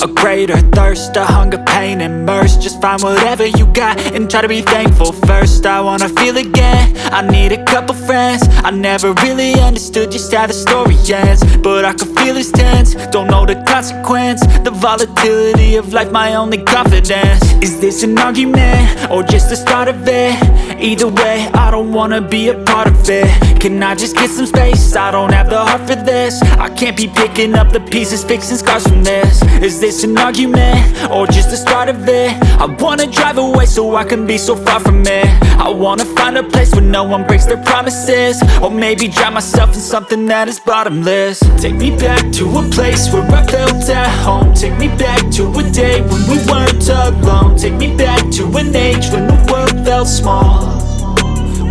A greater thirst, a hunger, pain mercy. Just find whatever you got and try to be thankful first. I wanna feel again, I need a couple friends. I never really understood just how the story ends But I can feel it's tense, don't know the consequence The volatility of life, my only confidence. Is this an argument, or just the start of it? Either way, I don't wanna be a part of it. Can I just get some space? I don't have the heart for this. I can't be picking up the pieces, fixing scars from this. Is this an argument? Or just the start of it? I wanna drive away so I can be so far from it I wanna find a place where no one breaks their promises Or maybe drown myself in something that is bottomless Take me back to a place where I felt at home Take me back to a day when we weren't alone Take me back to an age when the world felt small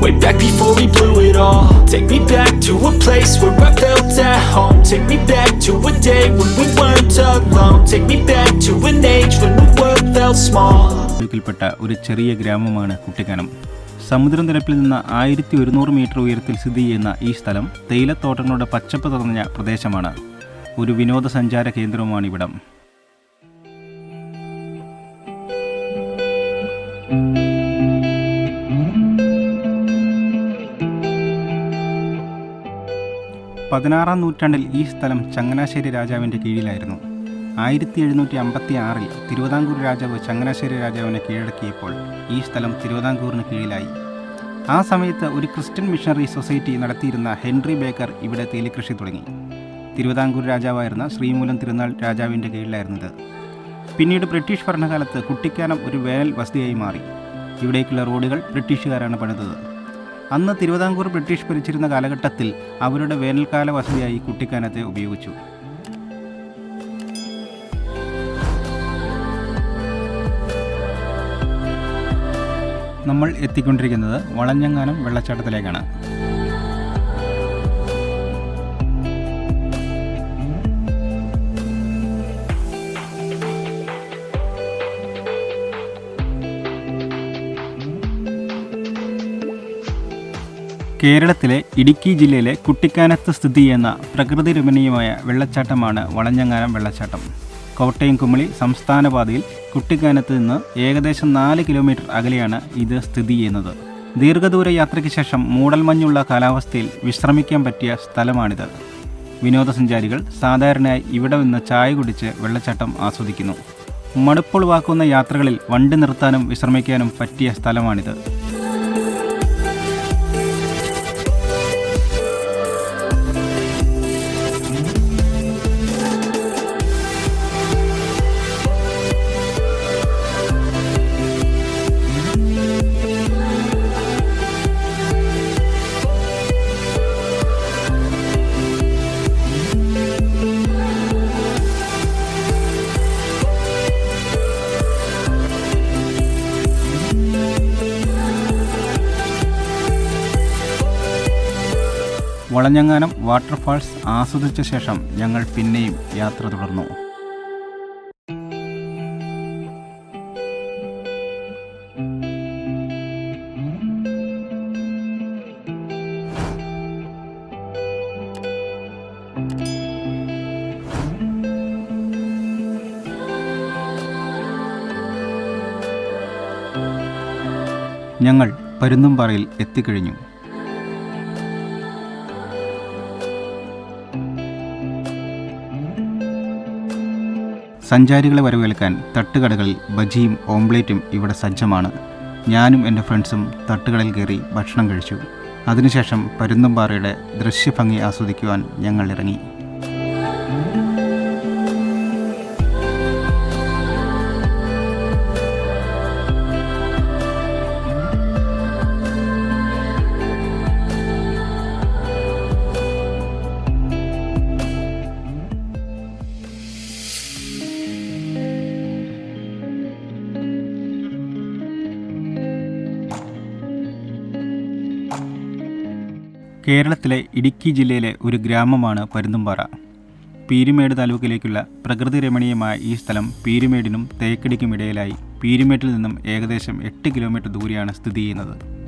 Way back before we blew it all Take me back to a place where I felt at home Take me back to a day when we weren't alone Take me back to an age when the world felt small ിൽപ്പെട്ട ഒരു ചെറിയ ഗ്രാമമാണ് കുട്ടിക്കാനം സമുദ്രനിരപ്പിൽ നിന്ന് ആയിരത്തി ഒരുന്നൂറ് metre ഉയരത്തിൽ സ്ഥിതി ചെയ്യുന്ന ഈ സ്ഥലം തേയിലത്തോട്ടങ്ങളുടെ പച്ചപ്പ് നിറഞ്ഞ പ്രദേശമാണ് ഒരു വിനോദസഞ്ചാര കേന്ദ്രവുമാണ് പതിനാറാം നൂറ്റാണ്ടിൽ ഈ സ്ഥലം ചങ്ങനാശ്ശേരി രാജാവിന്റെ കീഴിലായിരുന്നു. ആയിരത്തി എഴുന്നൂറ്റി അമ്പത്തി ആറിൽ തിരുവിതാംകൂർ രാജാവ് ചങ്ങനാശ്ശേരി രാജാവിനെ കീഴടക്കിയപ്പോൾ ഈ സ്ഥലം തിരുവിതാംകൂറിന് കീഴിലായി. ആ സമയത്ത് ഒരു ക്രിസ്ത്യൻ മിഷണറി സൊസൈറ്റി നടത്തിയിരുന്ന ഹെൻറി ബേക്കർ ഇവിടെ തേയിലക്കൃഷി തുടങ്ങി. തിരുവിതാംകൂർ രാജാവായിരുന്ന ശ്രീമൂലം തിരുനാൾ രാജാവിന്റെ കീഴിലായിരുന്നത്. പിന്നീട് ബ്രിട്ടീഷ് ഭരണകാലത്ത് കുട്ടിക്കാനം ഒരു വേനൽ വസതിയായി മാറി. ഇവിടേക്കുള്ള റോഡുകൾ ബ്രിട്ടീഷുകാരാണ് പണിതത്. അന്ന് തിരുവിതാംകൂർ ബ്രിട്ടീഷ് ഭരിച്ചിരുന്ന കാലഘട്ടത്തിൽ അവരുടെ വേനൽക്കാല വസതിയായി കുട്ടിക്കാനത്തെ ഉപയോഗിച്ചു. നമ്മൾ എത്തിക്കൊണ്ടിരിക്കുന്നത് വളഞ്ഞങ്ങാനം വെള്ളച്ചാട്ടത്തിലേക്കാണ്. കേരളത്തിലെ ഇടുക്കി ജില്ലയിലെ കുട്ടിക്കാനത്ത് സ്ഥിതി ചെയ്യുന്ന പ്രകൃതി രമണീയമായ വെള്ളച്ചാട്ടമാണ് വളഞ്ഞങ്ങാനം വെള്ളച്ചാട്ടം. കോട്ടയം കുമളി സംസ്ഥാന പാതയിൽ കുട്ടിക്കാനത്ത് നിന്ന് ഏകദേശം നാല് കിലോമീറ്റർ അകലെയാണ് ഇത് സ്ഥിതി ചെയ്യുന്നത്. ദീർഘദൂര യാത്രയ്ക്ക് ശേഷം മൂടൽമഞ്ഞുള്ള കാലാവസ്ഥയിൽ വിശ്രമിക്കാൻ പറ്റിയ സ്ഥലമാണിത്. വിനോദസഞ്ചാരികൾ സാധാരണയായി ഇവിടെ നിന്ന് ചായ കുടിച്ച് വെള്ളച്ചാട്ടം ആസ്വദിക്കുന്നു. മടുപ്പുളവാക്കുന്ന യാത്രകളിൽ വണ്ടി നിർത്താനും വിശ്രമിക്കാനും പറ്റിയ സ്ഥലമാണിത്. വളഞ്ഞങ്ങാനം വാട്ടർഫാൾസ് ആസ്വദിച്ച ശേഷം ഞങ്ങൾ പിന്നെയും യാത്ര തുടർന്നു. ഞങ്ങൾ പരുന്തുംപാറയിൽ എത്തിക്കഴിഞ്ഞു. സഞ്ചാരികളെ വരവേൽക്കാൻ തട്ടുകടകളിൽ ബജിയും ഓംപ്ലേറ്റും ഇവിടെ സജ്ജമാണ്. ഞാനും എന്റെ ഫ്രണ്ട്സും തട്ടുകടയിൽ കയറി ഭക്ഷണം കഴിച്ചു. അതിനുശേഷം പരുന്തുംപാറയുടെ ദൃശ്യഭംഗി ആസ്വദിക്കുവാൻ ഞങ്ങൾ ഇറങ്ങി കേരളത്തിലെ ഇടുക്കി ജില്ലയിലെ ഒരു ഗ്രാമമാണ് പരുന്തുംപാറ. പീരുമേട് താലൂക്കിലേക്കുള്ള പ്രകൃതി രമണീയമായ ഈ സ്ഥലം പീരുമേടിനും തേക്കടിക്കും ഇടയിലായി. പീരുമേട്ടിൽ നിന്നും ഏകദേശം എട്ട് കിലോമീറ്റർ ദൂരെയാണ് സ്ഥിതി ചെയ്യുന്നത്.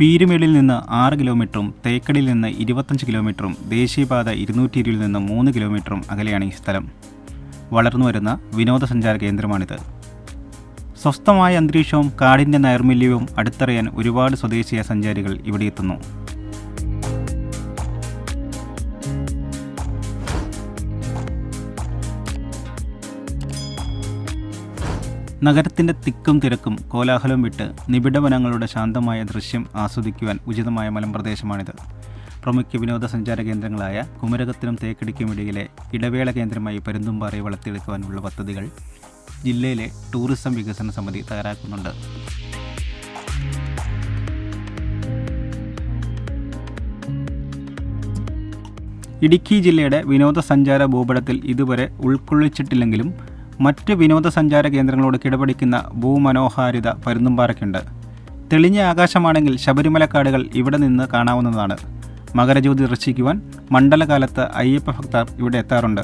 പീരുമേളിൽ നിന്ന് ആറ് കിലോമീറ്ററും തേക്കടിയിൽ നിന്ന് ഇരുപത്തഞ്ച് കിലോമീറ്ററും ദേശീയപാത ഇരുന്നൂറ്റി ഇരുപതിൽ നിന്ന് മൂന്ന് കിലോമീറ്ററും അകലെയാണ് ഈ സ്ഥലം. വളർന്നു വരുന്ന വിനോദസഞ്ചാര കേന്ദ്രമാണിത്. സ്വസ്ഥമായ അന്തരീക്ഷവും കാടിന്റെ നൈർമല്യവും അടുത്തറിയാൻ ഒരുപാട് സ്വദേശീയ സഞ്ചാരികൾ ഇവിടെ എത്തുന്നു. നഗരത്തിന്റെ തിക്കും തിരക്കും കോലാഹലവും വിട്ട് നിബിഡവനങ്ങളുടെ ശാന്തമായ ദൃശ്യം ആസ്വദിക്കുവാൻ ഉചിതമായ മലമ്പ്രദേശമാണിത്. പ്രമുഖ വിനോദസഞ്ചാര കേന്ദ്രങ്ങളായ കുമരകത്തിനും തേക്കടിക്കും ഇടയിലെ ഇടവേള കേന്ദ്രമായി പരുന്തുംപാറയെ വളർത്തിയെടുക്കുവാനുള്ള പദ്ധതികൾ ജില്ലയിലെ ടൂറിസം വികസന സമിതി തയ്യാറാക്കുന്നുണ്ട്. ഇടുക്കി ജില്ലയുടെ വിനോദസഞ്ചാര ഭൂപടത്തിൽ ഇതുവരെ ഉൾക്കൊള്ളിച്ചിട്ടില്ലെങ്കിലും മറ്റ് വിനോദസഞ്ചാര കേന്ദ്രങ്ങളോട് കിടപിടിക്കുന്ന ഭൂമനോഹാരിത പരുന്തുംപാറയ്ക്കുണ്ട്. തെളിഞ്ഞ ആകാശമാണെങ്കിൽ ശബരിമലക്കാടുകൾ ഇവിടെ നിന്ന് കാണാവുന്നതാണ്. മകരജ്യോതി ദർശിക്കുവാൻ മണ്ഡലകാലത്ത് അയ്യപ്പ ഭക്തർ ഇവിടെ എത്താറുണ്ട്.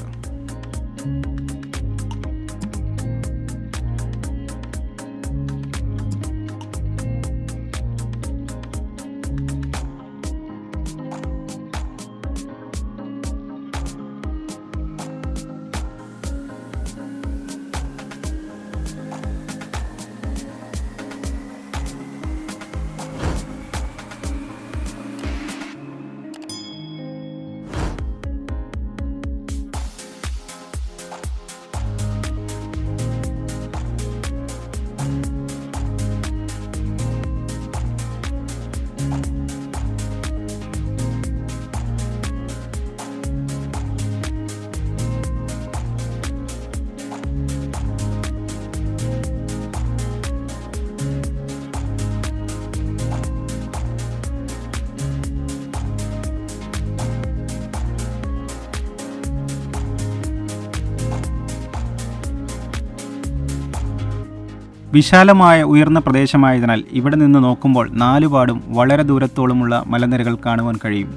വിശാലമായ ഉയർന്ന പ്രദേശമായതിനാൽ ഇവിടെ നിന്ന് നോക്കുമ്പോൾ നാലുപാടും വളരെ ദൂരത്തോളമുള്ള മലനിരകൾ കാണുവാൻ കഴിയും.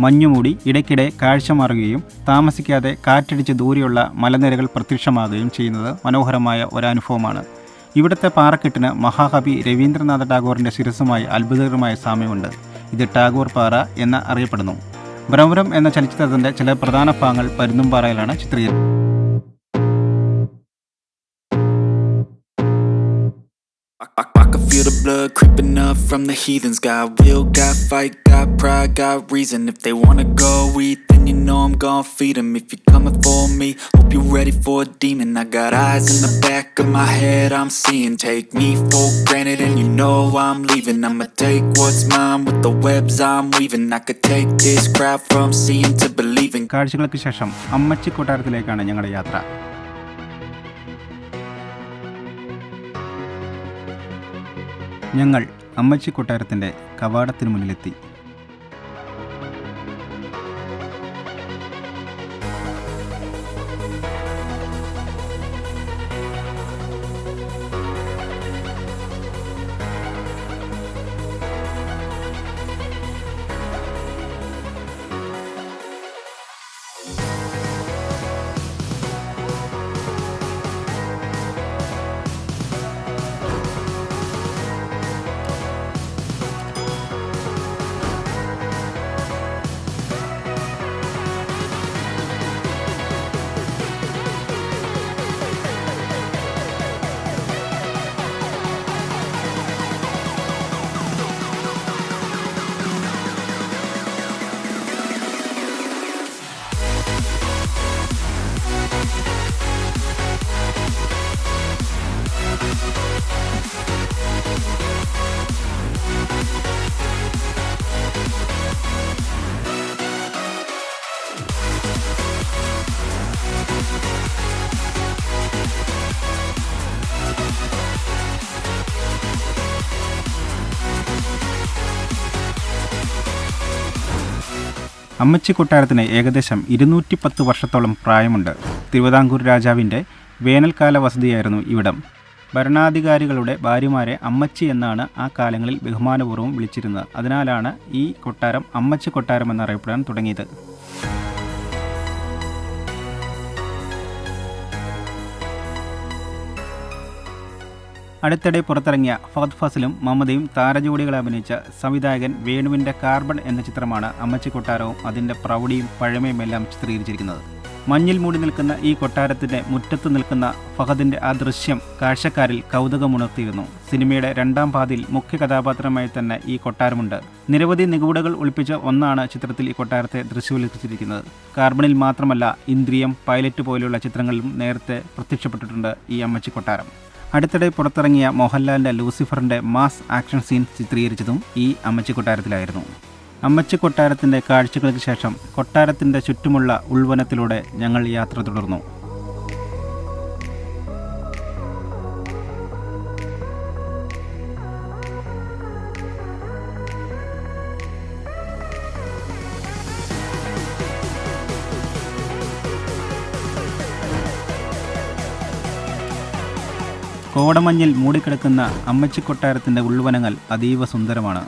മഞ്ഞുമൂടി ഇടയ്ക്കിടെ കാഴ്ച മാറുകയും താമസിക്കാതെ കാറ്റടിച്ച് ദൂരെയുള്ള മലനിരകൾ പ്രത്യക്ഷമാകുകയും ചെയ്യുന്നത് മനോഹരമായ ഒരനുഭവമാണ്. ഇവിടുത്തെ പാറക്കെട്ടിന് മഹാകവി രവീന്ദ്രനാഥ ടാഗോറിന്റെ ശിരസുമായി അത്ഭുതകരമായ സാമ്യമുണ്ട്. ഇത് ടാഗോർ പാറ എന്ന് അറിയപ്പെടുന്നു. ഭ്രമരം എന്ന ചലച്ചിത്രത്തിന്റെ ചില പ്രധാന ഭാഗങ്ങൾ പരുന്തുംപാറയിലാണ് ചിത്രീകരിച്ചത് I, I, I can feel the blood creeping up from the heathens. Got will, got fight, got pride, got reason. If they wanna go eat, then you know I'm gon' feed 'em. If you're coming for me, hope you're ready for a demon. I got eyes in the back of my head, I'm seeing. Take me for granted, and you know I'm leaving. I'ma take what's mine with the webs I'm weaving. I could take this crowd from seeing to believing. കാഴ്ചകൾക്ക് ശേഷം അമ്മച്ചി കൊട്ടാരത്തിലേക്കാണ് ഞങ്ങളുടെ യാത്ര ഞങ്ങൾ അമ്മച്ചി കൊട്ടാരത്തിന്റെ കവാടത്തിന് മുന്നിലെത്തി. അമ്മച്ചി കൊട്ടാരത്തിന് ഏകദേശം ഇരുന്നൂറ്റി പത്ത് വർഷത്തോളം പ്രായമുണ്ട്. തിരുവിതാംകൂർ രാജാവിന്റെ വേനൽക്കാല വസതിയായിരുന്നു ഇവിടം. ഭരണാധികാരികളുടെ ഭാര്യമാരെ അമ്മച്ചി എന്നാണ് ആ കാലങ്ങളിൽ ബഹുമാനപൂർവം വിളിച്ചിരുന്നത്. അതിനാലാണ് ഈ കൊട്ടാരം അമ്മച്ചി കൊട്ടാരം എന്നറിയപ്പെടാൻ തുടങ്ങിയത്. അടുത്തിടെ പുറത്തിറങ്ങിയ ഫഹദ് ഫസലും മമതയും താരജോഡികളെ അഭിനയിച്ച സംവിധായകൻ വേണുവിന്റെ കാർബൺ എന്ന ചിത്രമാണ് അമ്മച്ചി കൊട്ടാരവും അതിന്റെ പ്രൗഢിയും പഴമയുമെല്ലാം ചിത്രീകരിച്ചിരിക്കുന്നത്. മഞ്ഞിൽ മൂടി നിൽക്കുന്ന ഈ കൊട്ടാരത്തിന്റെ മുറ്റത്ത് നിൽക്കുന്ന ഫഹദിന്റെ ആ ദൃശ്യം കാഴ്ചക്കാരിൽ കൗതുകമുണർത്തിയിരുന്നു. സിനിമയുടെ രണ്ടാം പാതിയിൽ മുഖ്യ കഥാപാത്രമായി തന്നെ ഈ കൊട്ടാരമുണ്ട്. നിരവധി നിഗൂഢകൾ ഒളിപ്പിച്ച ഒന്നാണ് ചിത്രത്തിൽ ഈ കൊട്ടാരത്തെ ദൃശ്യവൽക്കരിച്ചിരിക്കുന്നത്. കാർബണിൽ മാത്രമല്ല ഇന്ദ്രിയം പൈലറ്റ് പോലെയുള്ള ചിത്രങ്ങളിലും നേരത്തെ പ്രത്യക്ഷപ്പെട്ടിട്ടുണ്ട് ഈ അമ്മച്ചി കൊട്ടാരം. അടുത്തിടെ പുറത്തിറങ്ങിയ മോഹൻലാലിന്റെ ലൂസിഫറിന്റെ മാസ് ആക്ഷൻ സീൻ ചിത്രീകരിച്ചതും ഈ അമ്മച്ചി കൊട്ടാരത്തിലായിരുന്നു. അമ്മച്ചി കൊട്ടാരത്തിന്റെ കാഴ്ചകൾക്ക് ശേഷം കൊട്ടാരത്തിന്റെ ചുറ്റുമുള്ള ഉൾവനത്തിലൂടെ ഞങ്ങൾ യാത്ര തുടർന്നു. കോടമഞ്ഞിൽ മൂടിക്കിടക്കുന്ന അമ്മച്ചിക്കൊട്ടാരത്തിന്റെ ഉൾവനങ്ങൾ അതീവ സുന്ദരമാണ്.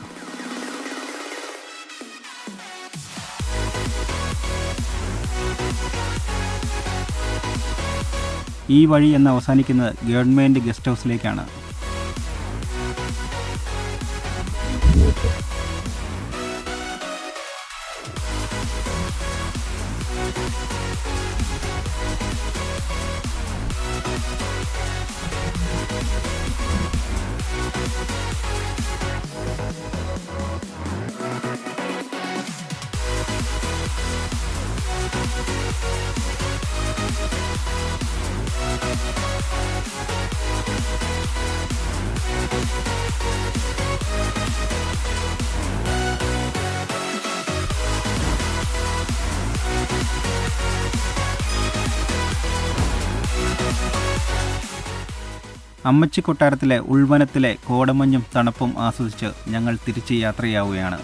ഈ വഴി എന്ന് അവസാനിക്കുന്നത് ഗവൺമെന്റ് ഗസ്റ്റ് ഹൗസിലേക്കാണ്. അമ്മച്ചി കൊട്ടാരത്തിലെ ഉൾവനത്തിലെ കോടമഞ്ഞും തണുപ്പും ആസ്വദിച്ച് ഞങ്ങൾ തിരിച്ച് യാത്രയാവുകയാണ്.